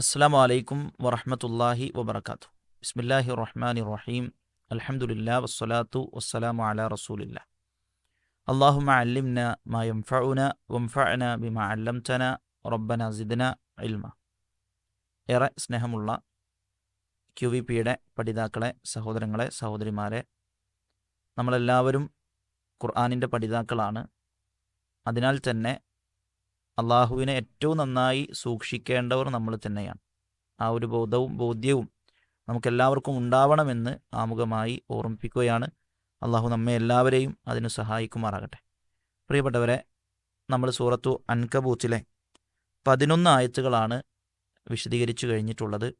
അസ്സാം വലൈക്കും വറഹമത്തല്ലാഹി വബർക്കാത്തു ബിസ്മില്ലാഹി റഹ്മാൻ റഹീം അലഹമുല്ല വസ്സലാത്തു വസ്സലാമു അലാ റസൂലില്ല അല്ലിംന മാ യംഫഉന വംഫഅന ബിമ അല്ലംതന റബ്ബന സിദ്ന ഇൽമ. ഏറെ സ്നേഹമുള്ള ക്യു വി പിയുടെ പഠിതാക്കളെ സഹോദരങ്ങളെ സഹോദരിമാരെ നമ്മളെല്ലാവരും ഖുർആാനിന്റെ പഠിതാക്കളാണ്. അതിനാൽ തന്നെ അള്ളാഹുവിനെ ഏറ്റവും നന്നായി സൂക്ഷിക്കേണ്ടവർ നമ്മൾ തന്നെയാണ്. ആ ഒരു ബോധവും ബോധ്യവും നമുക്കെല്ലാവർക്കും ഉണ്ടാവണമെന്ന് ആമുഖമായി ഓർമ്മിപ്പിക്കുകയാണ്. അള്ളാഹു നമ്മെ എല്ലാവരെയും അതിന് സഹായിക്കുമാറാകട്ടെ. പ്രിയപ്പെട്ടവരെ നമ്മൾ സൂറത്തു അൻകബൂത്തിലെ പതിനൊന്ന് ആയത്തുകളാണ് വിശദീകരിച്ചു കഴിഞ്ഞിട്ടുള്ളത്.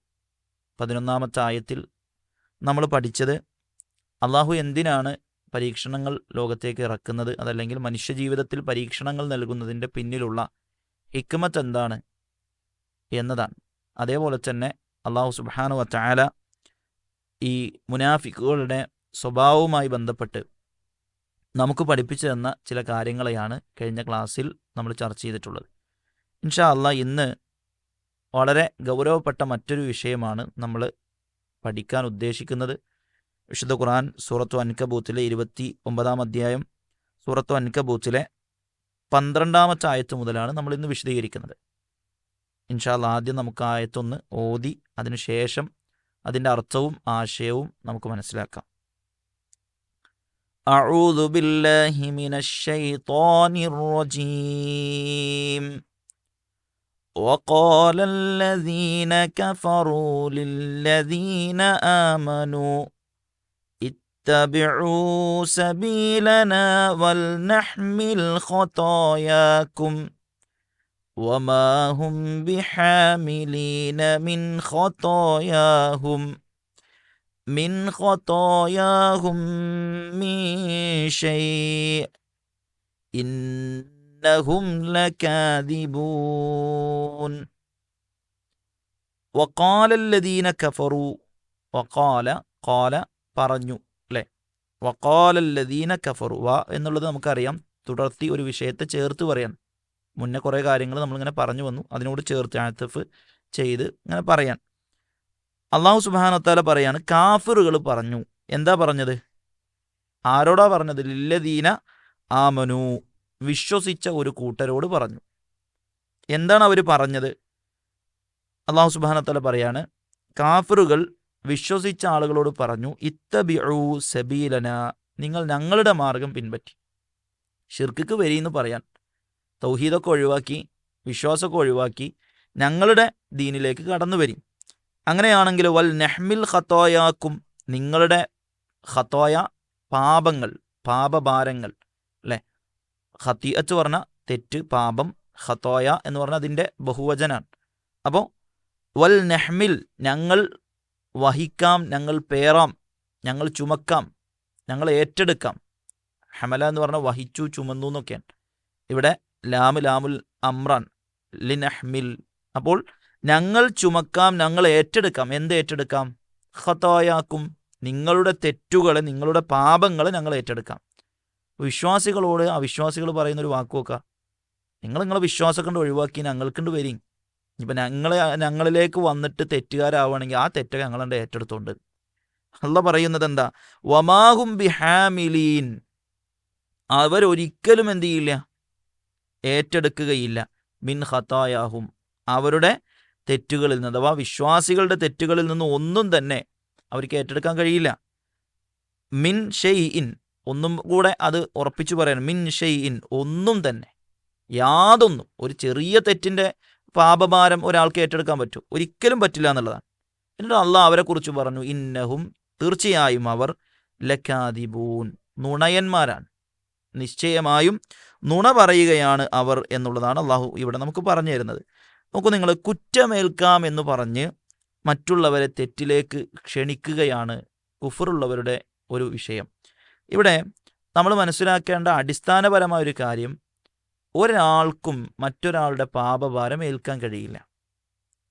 പതിനൊന്നാമത്തെ ആയത്തിൽ നമ്മൾ പഠിച്ചത് അള്ളാഹു എന്തിനാണ് പരീക്ഷണങ്ങൾ ലോകത്തേക്ക് ഇറക്കുന്നത്? അതല്ലെങ്കിൽ മനുഷ്യജീവിതത്തിൽ പരീക്ഷണങ്ങൾ നൽകുന്നതിന്റെ പിന്നിലുള്ള ഹിക്മത്ത് എന്താണ് എന്നതാണ്. അതേപോലെ തന്നെ അള്ളാഹു സുബാനു വച്ചാല ഈ മുനാഫിക്കുകളുടെ സ്വഭാവവുമായി ബന്ധപ്പെട്ട് നമുക്ക് പഠിപ്പിച്ചു തന്ന ചില കാര്യങ്ങളെയാണ് കഴിഞ്ഞ ക്ലാസ്സിൽ നമ്മൾ ചർച്ച ചെയ്തിട്ടുള്ളത്. ഇൻഷാ അല്ല ഇന്ന് വളരെ ഗൗരവപ്പെട്ട മറ്റൊരു വിഷയമാണ് നമ്മൾ പഠിക്കാൻ ഉദ്ദേശിക്കുന്നത്. വിശുദ്ധ ഖുർആൻ സൂറത്തു അൻകബൂത്തിലെ ഇരുപത്തി ഒമ്പതാം അധ്യായം സൂറത്തു അൻകബൂത്തിലെ പന്ത്രണ്ടാമത്തെ ആയത്ത് മുതലാണ് നമ്മൾ ഇന്ന് വിശദീകരിക്കുന്നത് ഇൻഷാല്ല ആദ്യം നമുക്ക് ആയത്തൊന്ന് ഓതി അതിനുശേഷം അതിൻ്റെ അർത്ഥവും ആശയവും നമുക്ക് മനസ്സിലാക്കാം أعوذ بالله من الشيطان الرجيم وقال الذين كفروا للذين آمنوا اتبعوا سبيلنا ولنحمل خطاياكم وما هم بحاملين من خطاياهم من خطاياهم من شيء إنهم لكاذبون وقال الذين كفروا وقال قال പറഞ്ഞു അല്ലേ വക്കാലല്ലദീന കഫറു. വ എന്നുള്ളത് നമുക്കറിയാം. തുടർത്തി ഒരു വിഷയത്തെ ചേർത്ത് പറയാൻ. മുന്നേ കുറേ കാര്യങ്ങൾ നമ്മളിങ്ങനെ പറഞ്ഞു വന്നു. അതിനോട് ചേർത്ത് ആത്തഫ് ചെയ്ത് ഇങ്ങനെ പറയാൻ. അള്ളാഹു സുബാനത്താല പറയാണ് കാഫിറുകൾ പറഞ്ഞു. എന്താ പറഞ്ഞത്? ആരോടാ പറഞ്ഞത്? ലില്ലദീന ആമനു. വിശ്വസിച്ച ഒരു കൂട്ടരോട് പറഞ്ഞു. എന്താണ് അവർ പറഞ്ഞത്? അള്ളാഹു സുബാനത്താല പറയാണ് കാഫിറുകൾ വിശ്വസിച്ച ആളുകളോട് പറഞ്ഞു ഇത്തബിഉ സബീലന നിങ്ങൾ ഞങ്ങളുടെ മാർഗം പിൻപറ്റി. ഷിർക്കിക്ക് വരിയെന്ന് പറയാൻ. തൗഹീദൊക്കെ ഒഴിവാക്കി വിശ്വാസമൊക്കെ ഒഴിവാക്കി ഞങ്ങളുടെ ദീനിലേക്ക് കടന്നു വരും. അങ്ങനെയാണെങ്കിൽ വൽ നെഹ്മിൽ ഖത്തോയാക്കും നിങ്ങളുടെ ഖത്തോയ പാപങ്ങൾ പാപഭാരങ്ങൾ അല്ലേ? ഖത്തിയത്ത് പറഞ്ഞ തെറ്റ് പാപം ഹത്തോയ എന്ന് പറഞ്ഞാൽ അതിന്റെ ബഹുവചനാണ്. അപ്പോൾ വൽ നെഹ്മിൽ ഞങ്ങൾ വഹിക്കാം ഞങ്ങൾ പേറാം ഞങ്ങൾ ചുമക്കാം ഞങ്ങൾ ഏറ്റെടുക്കാം. ഹമല എന്ന് പറഞ്ഞാൽ വഹിച്ചു ചുമന്നു എന്നൊക്കെയാണ്. ഇവിടെ ലാമു ലാമുൽ അമ്രാൻ ലിനഹ്മിൽ. അപ്പോൾ ഞങ്ങൾ ചുമക്കാം ഞങ്ങൾ ഏറ്റെടുക്കാം. എന്ത് ഏറ്റെടുക്കാം? ഹത്തായാക്കും നിങ്ങളുടെ തെറ്റുകളെ നിങ്ങളുടെ പാപങ്ങളെ ഞങ്ങൾ ഏറ്റെടുക്കാം. വിശ്വാസികളോട് അവിശ്വാസികൾ പറയുന്നൊരു ഒരു വാക്ക് നോക്കുക. നിങ്ങൾ നിങ്ങളെ വിശ്വാസം കണ്ട് ഒഴിവാക്കി ഞങ്ങൾക്കുണ്ട് വരും ഇപ്പം ഞങ്ങൾ ഞങ്ങളിലേക്ക് വന്നിട്ട് തെറ്റുകാരാവുകയാണെങ്കിൽ ആ തെറ്റ് ഞങ്ങളുടെ ഏറ്റെടുത്തുണ്ട്? അല്ല പറയുന്നത് എന്താ? വമാഹും ബിഹാമിലീൻ. അവരൊരിക്കലും എന്ത് ചെയ്യില്ല? ഏറ്റെടുക്കുകയില്ല. മിൻ ഹത്തായാഹും അവരുടെ തെറ്റുകളിൽ നിന്ന് അഥവാ വിശ്വാസികളുടെ തെറ്റുകളിൽ നിന്ന് ഒന്നും തന്നെ അവർക്ക് ഏറ്റെടുക്കാൻ കഴിയില്ല. മിൻ ഷെയ് ഇൻ ഒന്നും കൂടെ അത് ഉറപ്പിച്ചു പറയണം. മിൻ ഷെയ് ഇൻ ഒന്നും തന്നെ. യാതൊന്നും. ഒരു ചെറിയ തെറ്റിന്റെ പാപഭാരം ഒരാൾക്ക് ഏറ്റെടുക്കാൻ പറ്റും. ഒരിക്കലും പറ്റില്ല എന്നുള്ളതാണ്. എന്നിട്ട് അള്ളാഹ് അവരെക്കുറിച്ച് പറഞ്ഞു ഇന്നഹും തീർച്ചയായും അവർ ലഖാദിബൂൻ നുണയന്മാരാണ്. നിശ്ചയമായും നുണ പറയുകയാണ് അവർ എന്നുള്ളതാണ് അള്ളാഹു ഇവിടെ നമുക്ക് പറഞ്ഞു തരുന്നത്. നോക്കൂ നിങ്ങൾ കുറ്റമേൽക്കാം എന്ന് പറഞ്ഞ് മറ്റുള്ളവരെ തെറ്റിലേക്ക് ക്ഷണിക്കുകയാണ് കുഫറുള്ളവരുടെ ഒരു വിഷയം. ഇവിടെ നമ്മൾ മനസ്സിലാക്കേണ്ട അടിസ്ഥാനപരമായ ഒരു കാര്യം ഒരാൾക്കും മറ്റൊരാളുടെ പാപഭാരം ഏൽക്കാൻ കഴിയില്ല.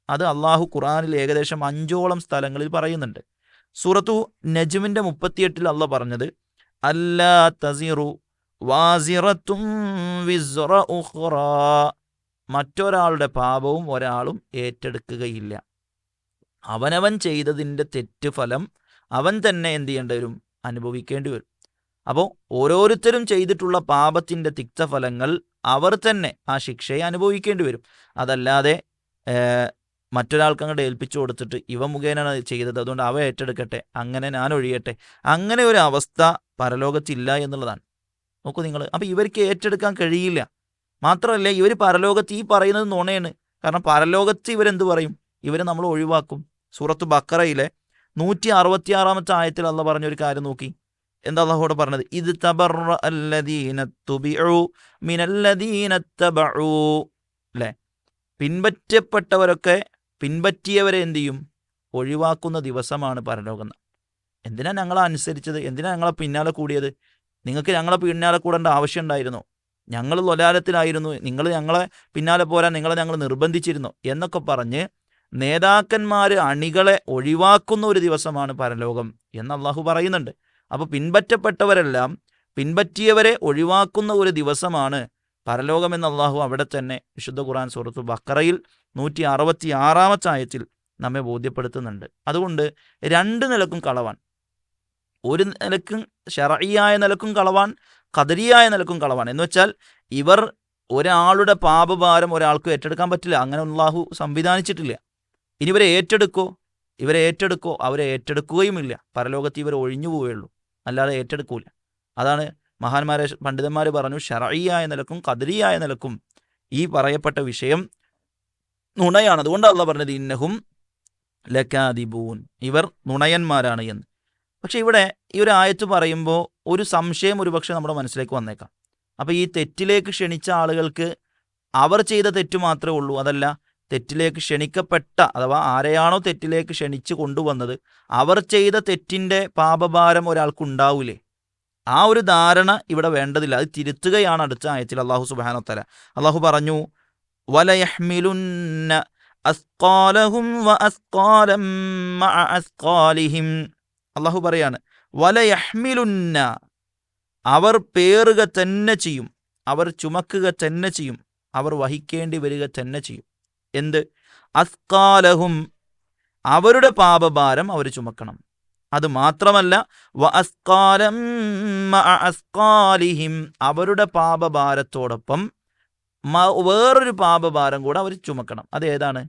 അത് അള്ളാഹു ഖുറാനിൽ ഏകദേശം അഞ്ചോളം സ്ഥലങ്ങളിൽ പറയുന്നുണ്ട്. സൂറത്തു നജുമിന്റെ മുപ്പത്തിയെട്ടിൽ അള്ള പറഞ്ഞത് അല്ലാ തസീറു വാസിറത്തും വിസ്റ മറ്റൊരാളുടെ പാപവും ഒരാളും ഏറ്റെടുക്കുകയില്ല. അവനവൻ ചെയ്തതിന്റെ തെറ്റ് ഫലം അവൻ തന്നെ എന്ത് ചെയ്യേണ്ടി വരും? അനുഭവിക്കേണ്ടി വരും. അപ്പോൾ ഓരോരുത്തരും ചെയ്തിട്ടുള്ള പാപത്തിന്റെ തിക്തഫലങ്ങൾ അവർ തന്നെ ആ ശിക്ഷയെ അനുഭവിക്കേണ്ടി വരും. അതല്ലാതെ മറ്റൊരാൾക്ക് അങ്ങോട്ട് ഏൽപ്പിച്ചു കൊടുത്തിട്ട് ഇവ മുഖേനാണ് ചെയ്തത്. അതുകൊണ്ട് അവ ഏറ്റെടുക്കട്ടെ. അങ്ങനെ ഞാൻ ഒഴിയട്ടെ. അങ്ങനെ ഒരു അവസ്ഥ പരലോകത്തില്ല എന്നുള്ളതാണ്. നോക്കൂ നിങ്ങൾ അപ്പം ഇവർക്ക് ഏറ്റെടുക്കാൻ കഴിയില്ല. മാത്രമല്ല ഇവർ പരലോകത്ത് ഈ പറയുന്നത് നുണയാണ്. കാരണം പരലോകത്ത് ഇവരെന്ത് പറയും? ഇവരെ നമ്മൾ ഒഴിവാക്കും. സൂറത്ത് ബക്കറയിലെ നൂറ്റി അറുപത്തിയാറാമത്തെ ആയത്തിൽ അല്ല പറഞ്ഞൊരു കാര്യം നോക്കി. എന്താ പറഞ്ഞത്? ഇത് അല്ലേ പിൻപറ്റപ്പെട്ടവരൊക്കെ പിൻപറ്റിയവരെ എന്ത് ചെയ്യും? ഒഴിവാക്കുന്ന ദിവസമാണ് പരലോകം. എന്തിനാ ഞങ്ങളെ അനുസരിച്ചത്? എന്തിനാ ഞങ്ങളെ പിന്നാലെ കൂടിയത്? നിങ്ങൾക്ക് ഞങ്ങളെ പിന്നാലെ കൂടേണ്ട ആവശ്യം ഉണ്ടായിരുന്നോ. ഞങ്ങൾ ലൊലാലത്തിലായിരുന്നു നിങ്ങൾ ഞങ്ങളെ പിന്നാലെ പോരാൻ നിങ്ങളെ ഞങ്ങൾ നിർബന്ധിച്ചിരുന്നു എന്നൊക്കെ പറഞ്ഞ് നേതാക്കന്മാർ അണികളെ ഒഴിവാക്കുന്ന ഒരു ദിവസമാണ് പരലോകം എന്ന് അള്ളാഹു പറയുന്നുണ്ട്. അപ്പോൾ പിൻപറ്റപ്പെട്ടവരെല്ലാം പിൻപറ്റിയവരെ ഒഴിവാക്കുന്ന ഒരു ദിവസമാണ് പരലോകം എന്ന് അള്ളാഹു അവിടെ തന്നെ വിശുദ്ധ ഖുറാൻ സുഹൃത്തു ബക്കറയിൽ നൂറ്റി അറുപത്തി ആറാമത്തായത്തിൽ നമ്മെ ബോധ്യപ്പെടുത്തുന്നുണ്ട്. അതുകൊണ്ട് രണ്ട് നിലക്കും കളവാൻ. ഒരു നിലക്കും ഷറയിയായ നിലക്കും കളവാൻ കദരിയായ നിലക്കും കളവാൻ. എന്ന് വെച്ചാൽ ഇവർ ഒരാളുടെ പാപഭാരം ഒരാൾക്ക് ഏറ്റെടുക്കാൻ പറ്റില്ല. അങ്ങനെ അള്ളാഹു സംവിധാനിച്ചിട്ടില്ല. ഇനി ഇവരെ ഏറ്റെടുക്കോ? ഇവരെ ഏറ്റെടുക്കോ? അവരെ ഏറ്റെടുക്കുകയുമില്ല. പരലോകത്ത് ഇവർ ഒഴിഞ്ഞു പോവുകയുള്ളൂ. അല്ലാതെ ഏറ്റെടുക്കൂല. അതാണ് മഹാന്മാരെ പണ്ഡിതന്മാർ പറഞ്ഞു ഷറയിയായ നിലക്കും കദരിയായ നിലക്കും ഈ പറയപ്പെട്ട വിഷയം നുണയാണ്. അതുകൊണ്ട് അള്ള പറഞ്ഞത് ഇന്നഹും ലക്കാദിബൂൻ ഇവർ നുണയന്മാരാണ് എന്ന്. പക്ഷെ ഇവിടെ ഈ ഒരു ആയത്ത് പറയുമ്പോൾ ഒരു സംശയം ഒരുപക്ഷെ നമ്മുടെ മനസ്സിലേക്ക് വന്നേക്കാം. അപ്പോൾ ഈ തെറ്റിലേക്ക് ക്ഷണിച്ച ആളുകൾക്ക് അവർ ചെയ്ത തെറ്റ് മാത്രമേ ഉള്ളൂ അതല്ല തെറ്റിലേക്ക് ക്ഷണിക്കപ്പെട്ട അഥവാ ആരെയാണോ തെറ്റിലേക്ക് ക്ഷണിച്ചു കൊണ്ടുവന്നത് അവർ ചെയ്ത തെറ്റിന്റെ പാപഭാരം ഒരാൾക്കുണ്ടാവൂലേ? ആ ഒരു ധാരണ ഇവിടെ വേണ്ടതില്ല. അത് തിരുത്തുകയാണ് അടുത്ത ആയത്തിൽ അള്ളാഹു സുബാനോത്തല അള്ളാഹു പറഞ്ഞു വലയഹ്മിലുന്ന അസ്കാലഹും അള്ളാഹു പറയാണ് വലയഹ്മിലുന്ന അവർ പേറുക തന്നെ ചെയ്യും. അവർ ചുമക്കുക തന്നെ ചെയ്യും. അവർ വഹിക്കേണ്ടി വരിക തന്നെ ചെയ്യും. എന്ത്? അസ്കാലഹും അവരുടെ പാപഭാരം അവർ ചുമക്കണം. അത് മാത്രമല്ല അസ്കാലിഹിം അവരുടെ പാപഭാരത്തോടൊപ്പം വേറൊരു പാപഭാരം കൂടെ അവർ ചുമക്കണം. അത് ഏതാണ്?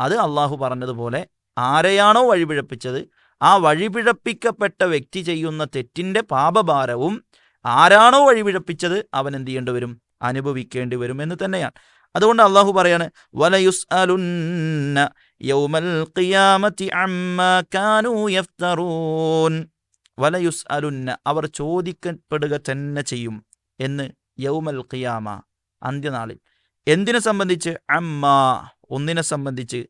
അത് അള്ളാഹു പറഞ്ഞതുപോലെ ആരെയാണോ വഴിപിഴപ്പിച്ചത് ആ വഴിപിഴപ്പിക്കപ്പെട്ട വ്യക്തി ചെയ്യുന്ന തെറ്റിന്റെ പാപഭാരവും ആരാണോ വഴിപിഴപ്പിച്ചത് അവൻ എന്ത് ചെയ്യേണ്ടി വരും? അനുഭവിക്കേണ്ടി വരും എന്ന് തന്നെയാണ്. അതുകൊണ്ട് അള്ളാഹു പറയാണ് വലയുസ് യൗമൽ അമ്മാ കാനു യഫ്തറൂൻ. വലയുസ് അലുന്ന അവർ ചോദിക്കപ്പെടുക തന്നെ ചെയ്യും. എന്ന് യൗമൽ ഖിയാമ അന്ത്യനാളിൽ. എന്തിനെ സംബന്ധിച്ച്? അമ്മ ഒന്നിനെ സംബന്ധിച്ച്.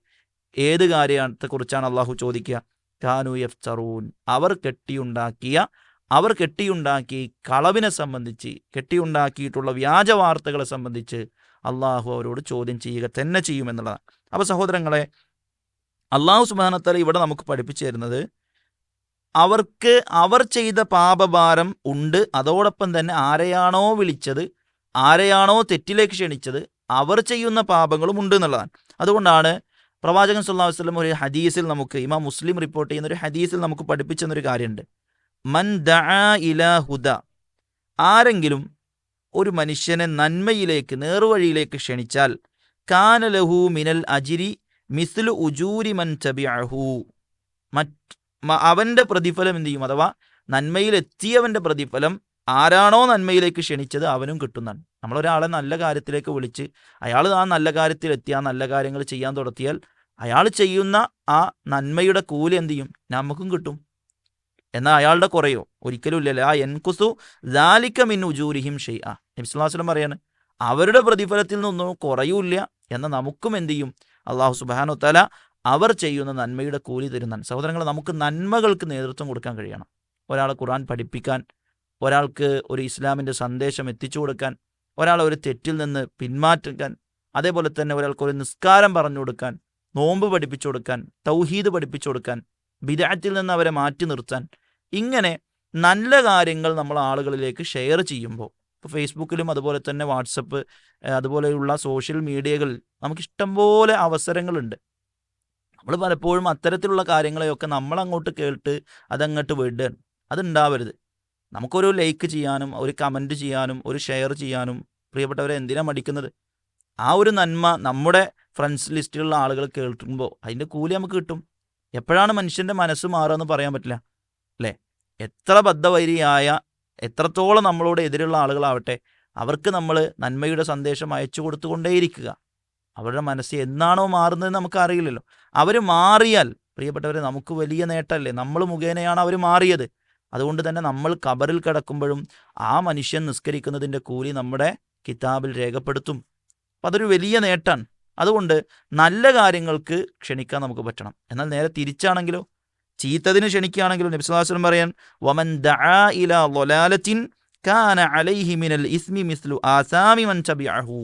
ഏത് കാര്യത്തെക്കുറിച്ചാണ് അള്ളാഹു ചോദിക്കുക? കാനു യഫ്തറൂൻ. അവർ കെട്ടിയുണ്ടാക്കിയ അവർ കെട്ടിയുണ്ടാക്കി കളവിനെ സംബന്ധിച്ച് കെട്ടിയുണ്ടാക്കിയിട്ടുള്ള വ്യാജ വാർത്തകളെ സംബന്ധിച്ച് അള്ളാഹു അവരോട് ചോദ്യം ചെയ്യുക തന്നെ ചെയ്യുമെന്നുള്ളതാണ് അപ്പോൾ സഹോദരങ്ങളെ അള്ളാഹു സുബാനത്തല ഇവിടെ നമുക്ക് പഠിപ്പിച്ചു തരുന്നത് അവർക്ക് അവർ ചെയ്ത പാപഭാരം ഉണ്ട് അതോടൊപ്പം തന്നെ ആരെയാണോ വിളിച്ചത് ആരെയാണോ തെറ്റിലേക്ക് ക്ഷണിച്ചത് അവർ ചെയ്യുന്ന പാപങ്ങളും ഉണ്ട് എന്നുള്ളതാണ്. അതുകൊണ്ടാണ് പ്രവാചകൻ സുല്ലാ വസ്ലം ഒരു ഹദീസിൽ നമുക്ക് ഇമാം മുസ്ലിം റിപ്പോർട്ട് ചെയ്യുന്ന ഒരു ഹദീസിൽ നമുക്ക് പഠിപ്പിച്ചെന്നൊരു കാര്യമുണ്ട്. മൻ ദ ഇല ഹുദ ആരെങ്കിലും ഒരു മനുഷ്യനെ നന്മയിലേക്ക് നേർവഴിയിലേക്ക് ക്ഷണിച്ചാൽ കാനലഹു മിനൽ അജിരി മിസ്ലു ഉജൂരി മൻ ചബിഅഹു മറ്റ് അവന്റെ പ്രതിഫലം എന്ത് ചെയ്യും അഥവാ നന്മയിലെത്തിയവന്റെ പ്രതിഫലം ആരാണോ നന്മയിലേക്ക് ക്ഷണിച്ചത് അവനും കിട്ടുന്നതാണ്. നമ്മളൊരാളെ നല്ല കാര്യത്തിലേക്ക് വിളിച്ച് അയാൾ ആ നല്ല കാര്യത്തിലെത്തി ആ നല്ല കാര്യങ്ങൾ ചെയ്യാൻ തുടത്തിയാൽ അയാൾ ചെയ്യുന്ന ആ നന്മയുടെ കൂലി എന്ത് ചെയ്യും? നമുക്കും കിട്ടും. എന്നാൽ അയാളുടെ കുറയോ? ഒരിക്കലും ഇല്ലല്ലോ. ആ എൻകുസു ദാലിക്ക മിൻ ഉജൂരിഹിം ഷെയ് ആ നബിസ്വലാസ്ലം പറയാണ് അവരുടെ പ്രതിഫലത്തിൽ നിന്നും കുറയൂല്ല എന്ന നമുക്കും എന്ത് ചെയ്യും? അള്ളാഹു സുബാനു തല അവർ ചെയ്യുന്ന നന്മയുടെ കൂലി തരുന്ന സഹോദരങ്ങൾ നമുക്ക് നന്മകൾക്ക് നേതൃത്വം കൊടുക്കാൻ കഴിയണം. ഒരാളെ ഖുറാൻ പഠിപ്പിക്കാൻ ഒരാൾക്ക് ഒരു ഇസ്ലാമിന്റെ സന്ദേശം എത്തിച്ചു കൊടുക്കാൻ ഒരാളെ ഒരു തെറ്റിൽ നിന്ന് പിന്മാറ്റാൻ അതേപോലെ തന്നെ ഒരാൾക്ക് ഒരു നിസ്കാരം പറഞ്ഞു കൊടുക്കാൻ നോമ്പ് പഠിപ്പിച്ചു കൊടുക്കാൻ തൗഹീദ് പഠിപ്പിച്ചു കൊടുക്കാൻ ബിദാറ്റിൽ നിന്ന് അവരെ മാറ്റി നിർത്താൻ ഇങ്ങനെ നല്ല കാര്യങ്ങൾ നമ്മൾ ആളുകളിലേക്ക് ഷെയർ ചെയ്യുമ്പോൾ ഇപ്പോൾ ഫേസ്ബുക്കിലും അതുപോലെ തന്നെ വാട്സപ്പ് അതുപോലെയുള്ള സോഷ്യൽ മീഡിയകളിൽ നമുക്ക് ഇഷ്ടംപോലെ അവസരങ്ങളുണ്ട്. നമ്മൾ പലപ്പോഴും അത്തരത്തിലുള്ള കാര്യങ്ങളെയൊക്കെ നമ്മൾ അങ്ങോട്ട് കേട്ട് അതങ്ങോട്ട് വിടുകയാണ് അതുണ്ടാവരുത്. നമുക്കൊരു ലൈക്ക് ചെയ്യാനും ഒരു കമന്റ് ചെയ്യാനും ഒരു ഷെയർ ചെയ്യാനും പ്രിയപ്പെട്ടവരെ എന്തിനാണ് മടിക്കുന്നത്? ആ ഒരു നന്മ നമ്മുടെ ഫ്രണ്ട്സ് ലിസ്റ്റിലുള്ള ആളുകൾ കേൾക്കുമ്പോൾ അതിന്റെ കൂലി നമുക്ക് കിട്ടും. എപ്പോഴാണ് മനുഷ്യന്റെ മനസ്സ് മാറുക എന്ന് പറയാൻ പറ്റില്ല. അല്ലേ എത്ര ബദ്ധവൈരിയായ എത്രത്തോളം നമ്മളോട് എതിരുള്ള ആളുകളാവട്ടെ അവർക്ക് നമ്മൾ നന്മയുടെ സന്ദേശം അയച്ചു കൊടുത്തുകൊണ്ടേയിരിക്കുക. അവരുടെ മനസ്സ് എന്നാണോ മാറുന്നത് നമുക്ക് അറിയില്ലല്ലോ അവർ മാറിയാൽ പ്രിയപ്പെട്ടവരെ നമുക്ക് വലിയ നേട്ടമല്ലേ? നമ്മൾ മുഖേനയാണ് അവർ മാറിയത്. അതുകൊണ്ട് തന്നെ നമ്മൾ കബറിൽ കിടക്കുമ്പോഴും ആ മനുഷ്യൻ നിസ്കരിക്കുന്നതിന്റെ കൂലി നമ്മുടെ കിതാബിൽ രേഖപ്പെടുത്തും. അപ്പം അതൊരു വലിയ നേട്ടമാണ്. അതുകൊണ്ട് നല്ല കാര്യങ്ങൾക്ക് ക്ഷണിക്കാൻ നമുക്ക് പറ്റണം. എന്നാൽ നേരെ തിരിച്ചാണെങ്കിലോ? ചീത്തതിന് ക്ഷണിക്കുകയാണെങ്കിലും നബ്സുല്ലാസ്ലം പറയാൻ വമൻ ദആ ഇലാ കാന അലൈഹി മിനൽ ഇസ്മി മിസ്ലു ആസാമി മൻ തബിഅഹു.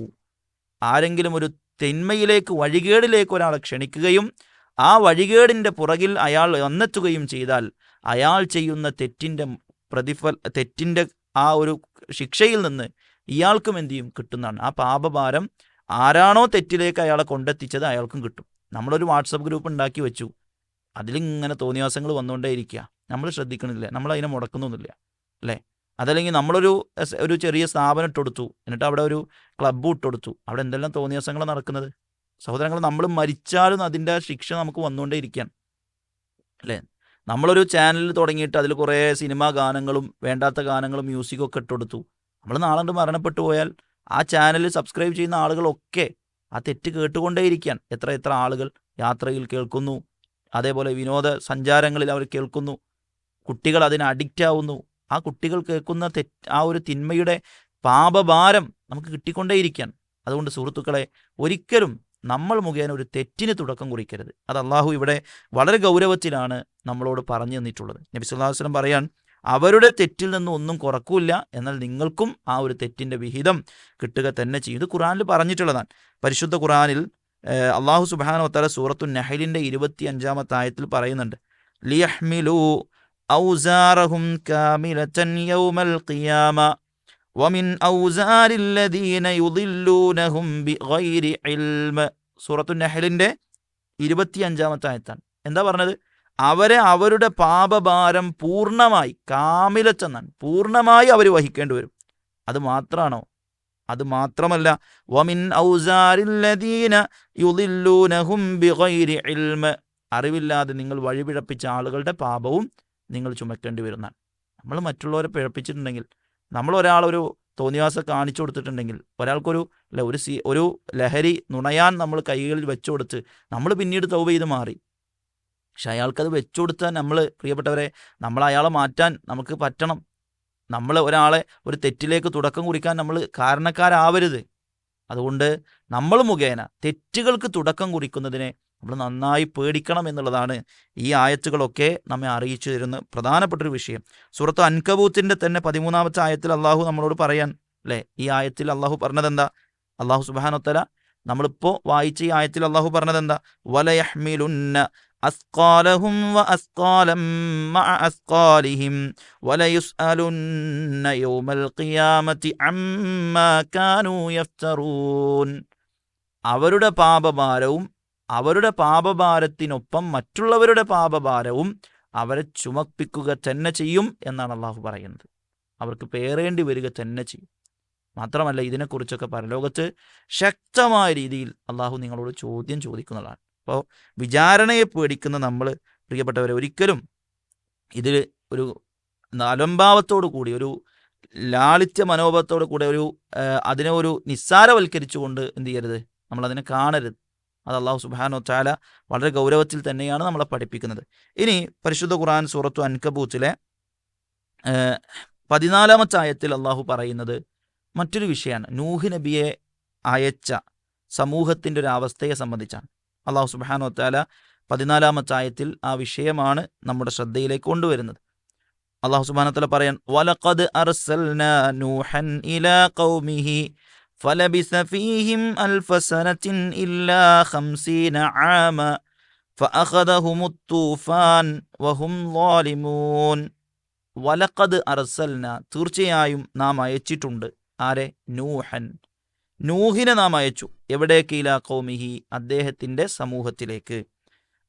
ആരെങ്കിലും ഒരു തിന്മയിലേക്ക് വഴികേടിലേക്ക് ഒരാളെ ക്ഷണിക്കുകയും ആ വഴികേടിന്റെ പുറകിൽ അയാൾ വന്നെത്തുകയും ചെയ്താൽ അയാൾ ചെയ്യുന്ന തെറ്റിന്റെ പ്രതിഫല തെറ്റിന്റെ ആ ഒരു ശിക്ഷയിൽ നിന്ന് ഇയാൾക്കും എന്ത് ചെയ്യും? കിട്ടുന്നതാണ്. ആ പാപഭാരം ആരാണോ തെറ്റിലേക്ക് അയാളെ കൊണ്ടെത്തിച്ചത് അയാൾക്കും കിട്ടും. നമ്മളൊരു വാട്സപ്പ് ഗ്രൂപ്പ് ഉണ്ടാക്കി വെച്ചു. അതിലിങ്ങനെ തോന്നിയാസങ്ങൾ വന്നുകൊണ്ടേയിരിക്കുക നമ്മൾ ശ്രദ്ധിക്കണില്ല. നമ്മൾ അതിനെ മുടക്കുന്നൊന്നുമില്ല. അല്ലേ? അതല്ലെങ്കിൽ നമ്മളൊരു ഒരു ചെറിയ സ്ഥാപനം ഇട്ടുകൊടുത്തു എന്നിട്ട് അവിടെ ഒരു ക്ലബ്ബ് ഇട്ടുകൊടുത്തു അവിടെ എന്തെല്ലാം തോന്നിയാസങ്ങൾ നടക്കുന്നത്? സഹോദരങ്ങൾ നമ്മൾ മരിച്ചാലും അതിന്റെ ശിക്ഷ നമുക്ക് വന്നുകൊണ്ടേ ഇരിക്കാൻ അല്ലേ? നമ്മളൊരു ചാനൽ തുടങ്ങിയിട്ട് അതിൽ കുറേ സിനിമാ ഗാനങ്ങളും വേണ്ടാത്ത ഗാനങ്ങളും മ്യൂസിക്കും ഒക്കെ നമ്മൾ നാളെ മരണപ്പെട്ടു പോയാൽ ആ ചാനൽ സബ്സ്ക്രൈബ് ചെയ്യുന്ന ആളുകളൊക്കെ ആ തെറ്റ് കേട്ടുകൊണ്ടേയിരിക്കാൻ എത്ര എത്ര ആളുകൾ യാത്രയിൽ കേൾക്കുന്നു അതേപോലെ വിനോദ സഞ്ചാരങ്ങളിൽ അവർ കേൾക്കുന്നു. കുട്ടികൾ അതിന് അഡിക്റ്റ് ആവുന്നു. ആ കുട്ടികൾ കേൾക്കുന്ന തെറ്റ് ആ ഒരു തിന്മയുടെ പാപഭാരം നമുക്ക് കിട്ടിക്കൊണ്ടേയിരിക്കാൻ അതുകൊണ്ട് സുഹൃത്തുക്കളെ ഒരിക്കലും നമ്മൾ മുഖേന ഒരു തെറ്റിന് തുടക്കം കുറിക്കരുത്. അത് അള്ളാഹു ഇവിടെ വളരെ ഗൗരവത്തിലാണ് നമ്മളോട് പറഞ്ഞു തന്നിട്ടുള്ളത്. നബി അലൈഹി പറയാൻ അവരുടെ തെറ്റിൽ നിന്നും ഒന്നും കുറക്കൂല്ല എന്നാൽ നിങ്ങൾക്കും ആ ഒരു തെറ്റിന്റെ വിഹിതം കിട്ടുക തന്നെ ചെയ്യും. ഇത് ഖുറാനിൽ പറഞ്ഞിട്ടുള്ളതാണ്. പരിശുദ്ധ ഖുറാനിൽ അള്ളാഹു സുബാന ഒത്തല സൂറത്തു നഹലിന്റെ ഇരുപത്തി അഞ്ചാമത്തെ ആയത്തിൽ പറയുന്നുണ്ട്. യൗമൽ ഖിയാമ. ഔസാരില്ലദീന യുദില്ലൂനഹും ബിഗൈരി ഇൽമ. സൂറത്തു നഹലിന്റെ ഇരുപത്തിയഞ്ചാമത്തെ ആയത്താണ്. എന്താ പറഞ്ഞത്? അവരെ അവരുടെ പാപഭാരം പൂർണമായി കാമിലച്ചെന്നാണ്. പൂർണമായി അവർ വഹിക്കേണ്ടി വരും. അത് മാത്രമാണോ അത് മാത്രമല്ല വമിൻ അറിവില്ലാതെ നിങ്ങൾ വഴിപിഴപ്പിച്ച ആളുകളുടെ പാപവും നിങ്ങൾ ചുമക്കേണ്ടി വരുന്നതാണ്. നമ്മൾ മറ്റുള്ളവരെ പിഴപ്പിച്ചിട്ടുണ്ടെങ്കിൽ നമ്മൾ ഒരാളൊരു തോന്നിയാസ കാണിച്ചു കൊടുത്തിട്ടുണ്ടെങ്കിൽ ഒരാൾക്കൊരു അല്ല ഒരു സി ഒരു ലഹരി നുണയാൻ നമ്മൾ കൈകളിൽ വെച്ചു കൊടുത്ത് നമ്മൾ പിന്നീട് തൗബ ചെയ്ത് മാറി. പക്ഷെ അയാൾക്കത് വെച്ചു കൊടുത്താൽ നമ്മൾ പ്രിയപ്പെട്ടവരെ നമ്മൾ അയാളെ മാറ്റാൻ നമുക്ക് പറ്റണം. നമ്മൾ ഒരാളെ ഒരു തെറ്റിലേക്ക് തുടക്കം കുറിക്കാൻ നമ്മൾ കാരണക്കാരാവരുത്. അതുകൊണ്ട് നമ്മൾ മുഖേന തെറ്റുകൾക്ക് തുടക്കം കുറിക്കുന്നതിനെ നമ്മൾ നന്നായി പേടിക്കണം എന്നുള്ളതാണ് ഈ ആയത്തുകളൊക്കെ നമ്മെ അറിയിച്ചു തരുന്ന പ്രധാനപ്പെട്ടൊരു വിഷയം. സുഹൃത്ത് അൻകബൂത്തിന്റെ തന്നെ പതിമൂന്നാമത്തെ ആയത്തിൽ അള്ളാഹു നമ്മളോട് പറയാൻ അല്ലേ? ഈ ആയത്തിൽ അള്ളാഹു പറഞ്ഞത് എന്താ അള്ളാഹു സുബാനോത്തല നമ്മളിപ്പോൾ വായിച്ച ഈ ആയത്തിൽ അള്ളാഹു പറഞ്ഞത് എന്താ വലയഹ്മിലുന്ന യഫ്തറൂൻ. അവരുടെ പാപഭാരവും അവരുടെ പാപഭാരത്തിനൊപ്പം മറ്റുള്ളവരുടെ പാപഭാരവും അവരെ ചുമപ്പിക്കുക തന്നെ ചെയ്യും എന്നാണ് അള്ളാഹു പറയുന്നത്. അവർക്ക് പേറേണ്ടി വരിക തന്നെ ചെയ്യും. മാത്രമല്ല ഇതിനെക്കുറിച്ചൊക്കെ പരലോകത്ത് ശക്തമായ രീതിയിൽ അള്ളാഹു നിങ്ങളോട് ചോദ്യം ചോദിക്കുന്നതാണ്. അപ്പോൾ വിചാരണയെ പേടിക്കുന്ന നമ്മൾ പ്രിയപ്പെട്ടവരെ ഒരിക്കലും ഇതിൽ ഒരു അലംഭാവത്തോടു കൂടി ഒരു ലാളിത്യ മനോഭാവത്തോടു കൂടി ഒരു അതിനെ ഒരു നിസ്സാരവൽക്കരിച്ചുകൊണ്ട് എന്ത് ചെയ്യരുത്? നമ്മളതിനെ കാണരുത്. അത് അള്ളാഹു സുബാനോ ചാല വളരെ ഗൗരവത്തിൽ തന്നെയാണ് നമ്മളെ പഠിപ്പിക്കുന്നത്. ഇനി പരിശുദ്ധ ഖുർആൻ സൂറത്തു അൻകബൂത്തിലെ പതിനാലാമത്തെ ആയത്തിൽ അള്ളാഹു പറയുന്നത് മറ്റൊരു വിഷയമാണ്. നൂഹ് നബിയെ അയച്ച സമൂഹത്തിന്റെ ഒരു അവസ്ഥയെ സംബന്ധിച്ചാണ്. അള്ളാഹു സുബാനോ താല പതിനാലാമത്തെ ആയത്തിൽ ആ വിഷയമാണ് നമ്മുടെ ശ്രദ്ധയിലേക്ക് കൊണ്ടുവരുന്നത് അള്ളാഹു സുബാനത്തല പറയാൻ വലഖദ് അർസൽന നൂഹൻ ഇലാ ഖൗമിഹി فلبث فيهم ألف سنة إلا خمسين عاما فأخذهم الطوفان وهم ظالمون വലക്കത് അർസൽന തീർച്ചയായും നാം അയച്ചിട്ടുണ്ട് ആരെ നൂഹൻ നൂഹിനെ നാം അയച്ചു. എവിടേക്ക് ഇലാ കൗമിഹി അദ്ദേഹത്തിന്റെ സമൂഹത്തിലേക്ക്.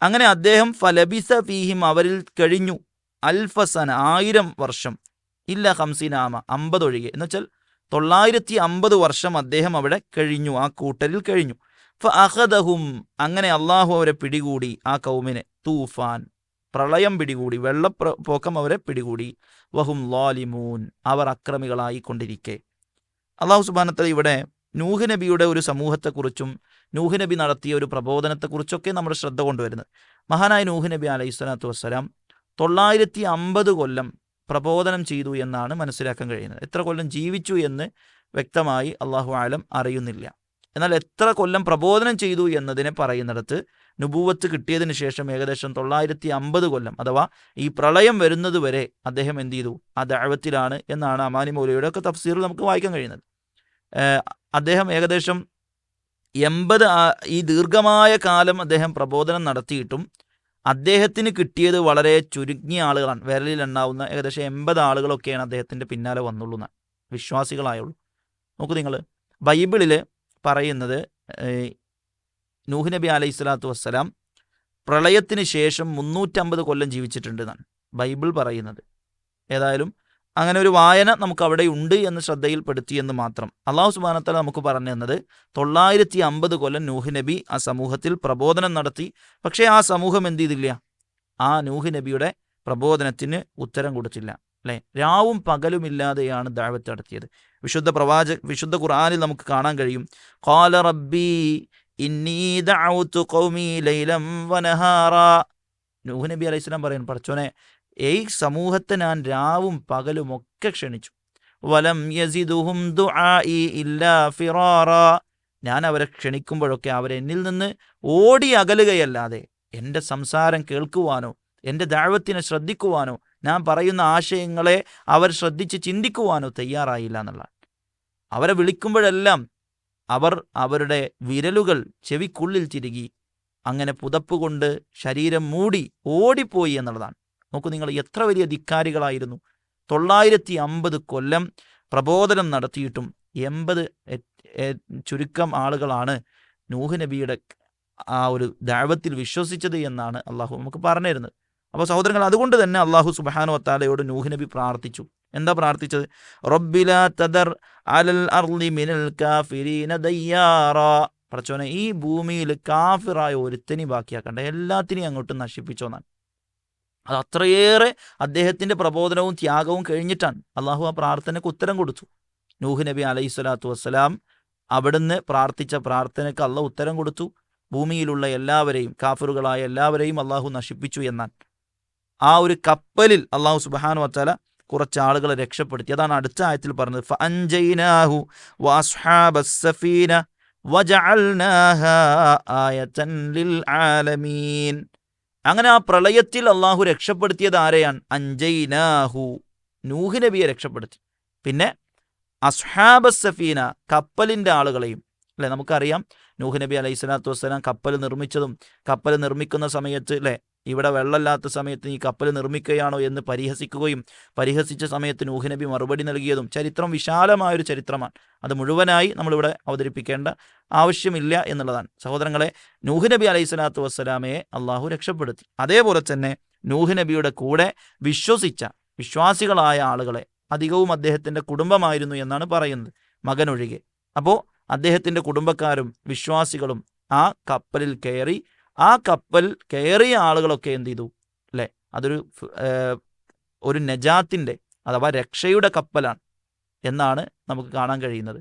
അങ്ങനെ അദ്ദേഹം ഫലബിസ ഫീഹിം അവരിൽ കഴിഞ്ഞു. അൽഫസന ആയിരം വർഷം. ഇല്ല ഹംസിനാമ അമ്പത് ഒഴികെ. എന്നുവെച്ചാൽ തൊള്ളായിരത്തി അമ്പത് വർഷം അദ്ദേഹം അവിടെ കഴിഞ്ഞു ആ കൂട്ടരിൽ കഴിഞ്ഞു. ഫ അഹദഹും അങ്ങനെ അള്ളാഹു അവരെ പിടികൂടി ആ കൗമിനെ തൂഫാൻ പ്രളയം പിടികൂടി വെള്ളപ്പൊക്കം അവരെ പിടികൂടി. വഹും ലാലിമൂൻ അവർ അക്രമികളായി കൊണ്ടിരിക്കെ അള്ളാഹു സുബാനത്തല ഇവിടെ നൂഹ് നബിയുടെ ഒരു സമൂഹത്തെക്കുറിച്ചും നൂഹ് നബി നടത്തിയ ഒരു പ്രബോധനത്തെക്കുറിച്ചൊക്കെ നമ്മൾ ശ്രദ്ധ കൊണ്ടുവരുന്നത്. മഹാനായ നൂഹ് നബി അലൈഹി സ്വലാത്തു വസ്സലാം തൊള്ളായിരത്തി അമ്പത് കൊല്ലം പ്രബോധനം ചെയ്തു എന്നാണ് മനസ്സിലാക്കാൻ കഴിയുന്നത്. എത്ര കൊല്ലം ജീവിച്ചു എന്ന് വ്യക്തമായി അള്ളാഹു ആലം അറിയുന്നില്ല. എന്നാൽ എത്ര കൊല്ലം പ്രബോധനം ചെയ്തു എന്നതിനെ പറയുന്നിടത്ത് നുപൂവത്ത് കിട്ടിയതിന് ശേഷം ഏകദേശം തൊള്ളായിരത്തി അമ്പത് കൊല്ലം അഥവാ ഈ പ്രളയം വരുന്നത് വരെ അദ്ദേഹം എന്ത് ചെയ്തു? ആ ദഴവത്തിലാണ് എന്നാണ് അമാനി മൗലയുടെ ഒക്കെ തഫ്സീറിൽ നമുക്ക് വായിക്കാൻ കഴിയുന്നത്. അദ്ദേഹം ഏകദേശം എൺപത് ഈ ദീർഘമായ കാലം അദ്ദേഹം പ്രബോധനം നടത്തിയിട്ടും അദ്ദേഹത്തിന് കിട്ടിയത് വളരെ ചുരുങ്ങിയ ആളുകളാണ്. വിരലിൽ എണ്ണാവുന്ന ഏകദേശം എൺപത് ആളുകളൊക്കെയാണ് അദ്ദേഹത്തിന്റെ പിന്നാലെ വന്നുള്ളൂ വിശ്വാസികളായുള്ളൂ. നോക്കൂ നിങ്ങൾ ബൈബിളിൽ പറയുന്നത് നൂഹ് നബി അലൈഹി സ്വലാത്തു വസ്സലാം പ്രളയത്തിന് ശേഷം മുന്നൂറ്റമ്പത് കൊല്ലം ജീവിച്ചിട്ടുണ്ട് എന്നാണ് ബൈബിൾ പറയുന്നത്. ഏതായാലും അങ്ങനെ ഒരു വായന നമുക്ക് അവിടെ ഉണ്ട് എന്ന് ശ്രദ്ധയിൽപ്പെടുത്തി എന്ന് മാത്രം. അള്ളാഹു സുബാനത്തല നമുക്ക് പറഞ്ഞു തന്നത് തൊള്ളായിരത്തി അമ്പത് കൊല്ലം നൂഹ് നബി ആ സമൂഹത്തിൽ പ്രബോധനം നടത്തി. പക്ഷേ ആ സമൂഹം എന്ത് ചെയ്തില്ല? ആ നൂഹ് നബിയുടെ പ്രബോധനത്തിന് ഉത്തരം കൊടുത്തില്ല അല്ലെ? രാവും പകലുമില്ലാതെയാണ് ദാവത്ത് നടത്തിയത്. വിശുദ്ധ പ്രവാച വിശുദ്ധ ഖുർആാനിൽ നമുക്ക് കാണാൻ കഴിയും. ഖാല റബ്ബി നൂഹ് നബി അലൈഹി സ്വലാം പറയുന്നു പടച്ചോനെ ഈ സമൂഹത്തെ ഞാൻ രാവും പകലും ഒക്കെ ക്ഷണിച്ചു. വലം യസിദുഹും ദുആഇ ഇല്ലാ ഫിറാറ. ഞാൻ അവരെ ക്ഷണിക്കുമ്പോഴൊക്കെ അവരെന്നിൽ നിന്ന് ഓടി അകലുകയല്ലാതെ എന്റെ സംസാരം കേൾക്കുവാനോ എന്റെ ദാഴ്വത്തിനെ ശ്രദ്ധിക്കുവാനോ ഞാൻ പറയുന്ന ആശയങ്ങളെ അവർ ശ്രദ്ധിച്ച് ചിന്തിക്കുവാനോ തയ്യാറായില്ല എന്നുള്ള അവരെ വിളിക്കുമ്പോഴെല്ലാം അവർ അവരുടെ വിരലുകൾ ചെവിക്കുള്ളിൽ തിരുകി അങ്ങനെ പുതപ്പ് കൊണ്ട് ശരീരം മൂടി ഓടിപ്പോയി എന്നുള്ളതാണ്. നോക്കൂ നിങ്ങൾ എത്ര വലിയ ധിക്കാരികളായിരുന്നു. തൊള്ളായിരത്തി അമ്പത് കൊല്ലം പ്രബോധനം നടത്തിയിട്ടും എൺപത് ചുരുക്കം ആളുകളാണ് നൂഹ് നബിയുടെ ആ ഒരു ദാവത്തിൽ വിശ്വസിച്ചത് എന്നാണ് അള്ളാഹു നമുക്ക് പറഞ്ഞു തരുന്നത് അപ്പോൾ സഹോദരങ്ങൾ അതുകൊണ്ട് തന്നെ അള്ളാഹു സുബാനു വത്താലയോട് നൂഹ് നബി പ്രാർത്ഥിച്ചു. എന്താ പ്രാർത്ഥിച്ചത്? റബ്ബില തദർ അലൽ അർലി മിനൽ കാഫിരീന ദയ്യാറാ. പറച്ചോനെ ഈ ഭൂമിയിൽ കാഫിറായ ഒരുത്തിനി ബാക്കിയാക്കണ്ട. എല്ലാത്തിനെയും അങ്ങോട്ട് നശിപ്പിച്ചോന്നാണ്. അത് അത്രയേറെ അദ്ദേഹത്തിന്റെ പ്രബോധനവും ത്യാഗവും കഴിഞ്ഞിട്ടാണ്. അള്ളാഹു ആ പ്രാർത്ഥനയ്ക്ക് ഉത്തരം കൊടുത്തു. നൂഹ് നബി അലൈഹി സ്വലാത്തു വസ്സലാം അവിടുന്ന് പ്രാർത്ഥിച്ച പ്രാർത്ഥനയ്ക്ക് അള്ള ഉത്തരം കൊടുത്തു. ഭൂമിയിലുള്ള എല്ലാവരെയും കാഫറുകളായ എല്ലാവരെയും അള്ളാഹു നശിപ്പിച്ചു എന്നാൽ ആ ഒരു കപ്പലിൽ അള്ളാഹു സുബാനു വച്ചാല കുറച്ച് ആളുകളെ രക്ഷപ്പെടുത്തി. അതാണ് അടുത്ത ആയത്തിൽ പറഞ്ഞത്. ലിൽ ആലമീൻ. അങ്ങനെ ആ പ്രളയത്തിൽ അള്ളാഹു രക്ഷപ്പെടുത്തിയത് ആരെയാണ്? അഞ്ചൈനാഹു നൂഹ് നബിയെ രക്ഷപ്പെടുത്തി. പിന്നെ അസ്ഹാബസ്സഫീന കപ്പലിന്റെ ആളുകളെയും അല്ലെ? നമുക്കറിയാം നൂഹ് നബി അലൈഹി സ്വലാത്തു വസ്സലാം കപ്പൽ നിർമ്മിച്ചതും കപ്പൽ നിർമ്മിക്കുന്ന സമയത്ത് അല്ലെ? ഇവിടെ വെള്ളമില്ലാത്ത സമയത്ത് ഈ കപ്പൽ നിർമ്മിക്കുകയാണോ എന്ന് പരിഹസിക്കുകയും പരിഹസിച്ച സമയത്ത് നൂഹ് നബി മറുപടി നൽകിയതും ചരിത്രം വിശാലമായൊരു ചരിത്രമാണ്. അത് മുഴുവനായി നമ്മളിവിടെ അവതരിപ്പിക്കേണ്ട ആവശ്യമില്ല എന്നുള്ളതാണ്. സഹോദരങ്ങളെ നൂഹ് നബി അലൈഹി സ്വലാത്തു വസ്സലാമയെ അള്ളാഹു രക്ഷപ്പെടുത്തി. അതേപോലെ തന്നെ നൂഹ് നബിയുടെ കൂടെ വിശ്വസിച്ച വിശ്വാസികളായ ആളുകളെ അധികവും അദ്ദേഹത്തിന്റെ കുടുംബമായിരുന്നു എന്നാണ് പറയുന്നത്. മകനൊഴികെ. അപ്പോൾ അദ്ദേഹത്തിന്റെ കുടുംബക്കാരും വിശ്വാസികളും ആ കപ്പലിൽ കയറി ആ കപ്പൽ കയറിയ ആളുകളൊക്കെ എന്ത് ചെയ്തു? അല്ലേ? അതൊരു ഒരു നജാത്തിന്റെ അഥവാ രക്ഷയുടെ കപ്പലാണ് എന്നാണ് നമുക്ക് കാണാൻ കഴിയുന്നത്.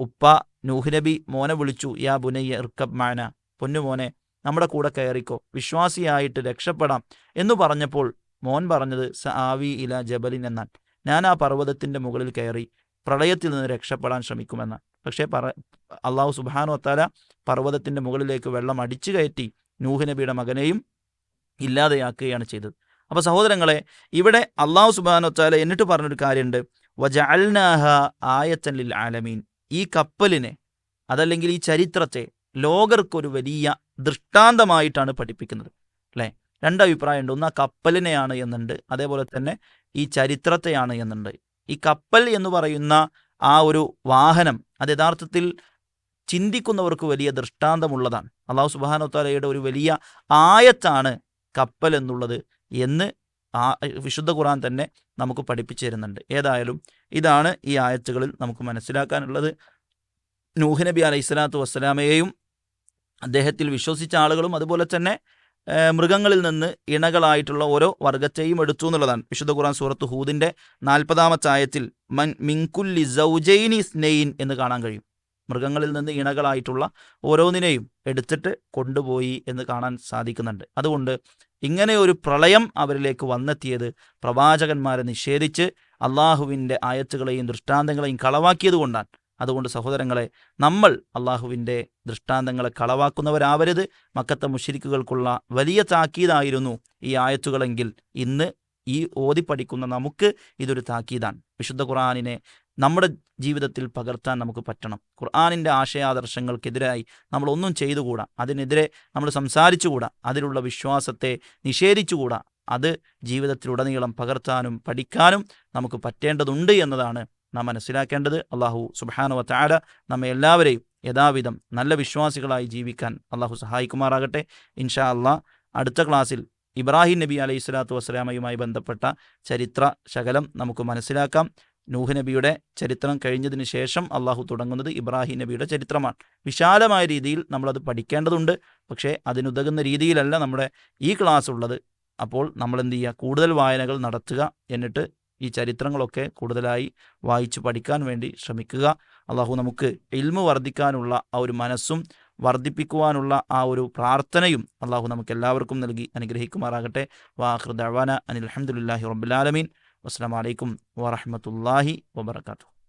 ഉപ്പ നൂഹ് നബി മോനെ വിളിച്ചു യാ ബുനയ്യ ഇർക്കബ് മാന പൊന്നുമോനെ നമ്മുടെ കൂടെ കയറിക്കോ വിശ്വാസിയായിട്ട് രക്ഷപ്പെടാം. എന്ന് പറഞ്ഞപ്പോൾ മോൻ പറഞ്ഞത് സ ആവി ഇല ജബലിൻ എന്നാൽ ഞാൻ ആ പർവതത്തിന്റെ മുകളിൽ കയറി പ്രളയത്തിൽ നിന്ന് രക്ഷപ്പെടാൻ ശ്രമിക്കുമെന്നാണ്. പക്ഷേ പറ അള്ളാഹു സുബാനു വത്താല പർവതത്തിന്റെ മുകളിലേക്ക് വെള്ളം അടിച്ചു കയറ്റി നൂഹ് നബിയുടെ മകനെയും ഇല്ലാതെയാക്കുകയാണ് ചെയ്തത്. അപ്പോൾ സഹോദരങ്ങളെ ഇവിടെ അള്ളാഹു സുബാനു വത്താല എന്നിട്ട് പറഞ്ഞൊരു കാര്യമുണ്ട്. വജാൽനാഹ ലിൽ ആലമീൻ. ഈ കപ്പലിനെ അതല്ലെങ്കിൽ ഈ ചരിത്രത്തെ ലോകർക്കൊരു വലിയ ദൃഷ്ടാന്തമായിട്ടാണ് പഠിപ്പിക്കുന്നത്. അല്ലേ? രണ്ടഭിപ്രായമുണ്ട്. ഒന്ന് ആ കപ്പലിനെയാണ് എന്നുണ്ട്. അതേപോലെ തന്നെ ഈ ചരിത്രത്തെയാണ് എന്നുണ്ട്. ഈ കപ്പൽ എന്ന് പറയുന്ന ആ ഒരു വാഹനം അത് യഥാർത്ഥത്തിൽ ചിന്തിക്കുന്നവർക്ക് വലിയ ദൃഷ്ടാന്തമുള്ളതാണ്. അള്ളാഹു സുബാനോത്താലയുടെ ഒരു വലിയ ആയത്താണ് കപ്പൽ എന്നുള്ളത് എന്ന് ആ വിശുദ്ധ ഖുറാൻ തന്നെ നമുക്ക് പഠിപ്പിച്ചു തരുന്നുണ്ട്. ഏതായാലും ഇതാണ് ഈ ആയത്തുകളിൽ നമുക്ക് മനസ്സിലാക്കാനുള്ളത്. നൂഹ് നബി അലൈഹി സ്വലാത്തു വസ്സലാമയെയും അദ്ദേഹത്തിൽ വിശ്വസിച്ച ആളുകളും അതുപോലെ തന്നെ മൃഗങ്ങളിൽ നിന്ന് ഇണകളായിട്ടുള്ള ഓരോ വർഗത്തെയും എടുത്തു എന്നുള്ളതാണ് വിശുദ്ധ ഖുറാൻ സൂറത്ത് ഹൂദിന്റെ നാൽപ്പതാമത്തായത്തിൽ മൻ മിൻകുല്ലി സൗജൈനി സ്നെയിൻ എന്ന് കാണാൻ കഴിയും. മൃഗങ്ങളിൽ നിന്ന് ഇണകളായിട്ടുള്ള ഓരോന്നിനെയും എടുത്തിട്ട് കൊണ്ടുപോയി എന്ന് കാണാൻ സാധിക്കുന്നുണ്ട്. അതുകൊണ്ട് ഇങ്ങനെ ഒരു പ്രളയം അവരിലേക്ക് വന്നെത്തിയത് പ്രവാചകന്മാരെ നിഷേധിച്ച് അള്ളാഹുവിന്റെ ആയത്തുകളെയും ദൃഷ്ടാന്തങ്ങളെയും കളവാക്കിയത് കൊണ്ടാണ്. അതുകൊണ്ട് സഹോദരങ്ങളെ നമ്മൾ അള്ളാഹുവിന്റെ ദൃഷ്ടാന്തങ്ങളെ കളവാക്കുന്നവരാവരുത്. മക്കത്തെ മുഷിരിക്കുകൾക്കുള്ള വലിയ താക്കീതായിരുന്നു ഈ ആയത്തുകളെങ്കിൽ ഇന്ന് ഈ ഓതി പഠിക്കുന്ന നമുക്ക് ഇതൊരു താക്കീതാണ്. വിശുദ്ധ ഖുർആാനിനെ നമ്മുടെ ജീവിതത്തിൽ പകർത്താൻ നമുക്ക് പറ്റണം. ഖുർആാനിന്റെ ആശയാദർശങ്ങൾക്കെതിരായി നമ്മൾ ഒന്നും ചെയ്തുകൂടാ. അതിനെതിരെ നമ്മൾ സംസാരിച്ചുകൂടാ. അതിലുള്ള വിശ്വാസത്തെ നിഷേധിച്ചുകൂടാ. അത് ജീവിതത്തിലുടനീളം പകർത്താനും പഠിക്കാനും നമുക്ക് പറ്റേണ്ടതുണ്ട് എന്നതാണ് നാം മനസ്സിലാക്കേണ്ടത് അള്ളാഹു സുബാനുവ താര നമ്മെ എല്ലാവരെയും യഥാവിധം നല്ല വിശ്വാസികളായി ജീവിക്കാൻ അള്ളാഹു സഹായിക്കുമാറാകട്ടെ. ഇൻഷാ അള്ളാഹ് അടുത്ത ക്ലാസ്സിൽ ഇബ്രാഹിം നബി അലൈഹി സ്വലാത്തു വസ്സലാമയുമായി ബന്ധപ്പെട്ട ചരിത്ര ശകലം നമുക്ക് മനസ്സിലാക്കാം. നൂഹ് നബിയുടെ ചരിത്രം കഴിഞ്ഞതിന് ശേഷം അള്ളാഹു തുടങ്ങുന്നത് ഇബ്രാഹിം നബിയുടെ ചരിത്രമാണ്. വിശാലമായ രീതിയിൽ നമ്മളത് പഠിക്കേണ്ടതുണ്ട്. പക്ഷേ അതിനുതകുന്ന രീതിയിലല്ല നമ്മുടെ ഈ ക്ലാസ് ഉള്ളത് അപ്പോൾ നമ്മൾ എന്ത് ചെയ്യുക കൂടുതൽ വായനകൾ നടത്തുക എന്നിട്ട് ഈ ചരിത്രങ്ങളൊക്കെ കൂടുതലായി വായിച്ചു പഠിക്കാൻ വേണ്ടി ശ്രമിക്കുക. അള്ളാഹു നമുക്ക് ഇൽമു വർദ്ധിക്കാനുള്ള ആ ഒരു മനസ്സും വർദ്ധിപ്പിക്കുവാനുള്ള ആ ഒരു പ്രാർത്ഥനയും അള്ളാഹു നമുക്ക് എല്ലാവർക്കും നൽകി അനുഗ്രഹിക്കുമാറാകട്ടെ. വാഹൃദാന അനിൽ അഹമ്മദില്ലാഹി റബ്ബുലാലമീൻ വലൈക്കും വാഹമത്തല്ലാഹി വബർക്കാത്തു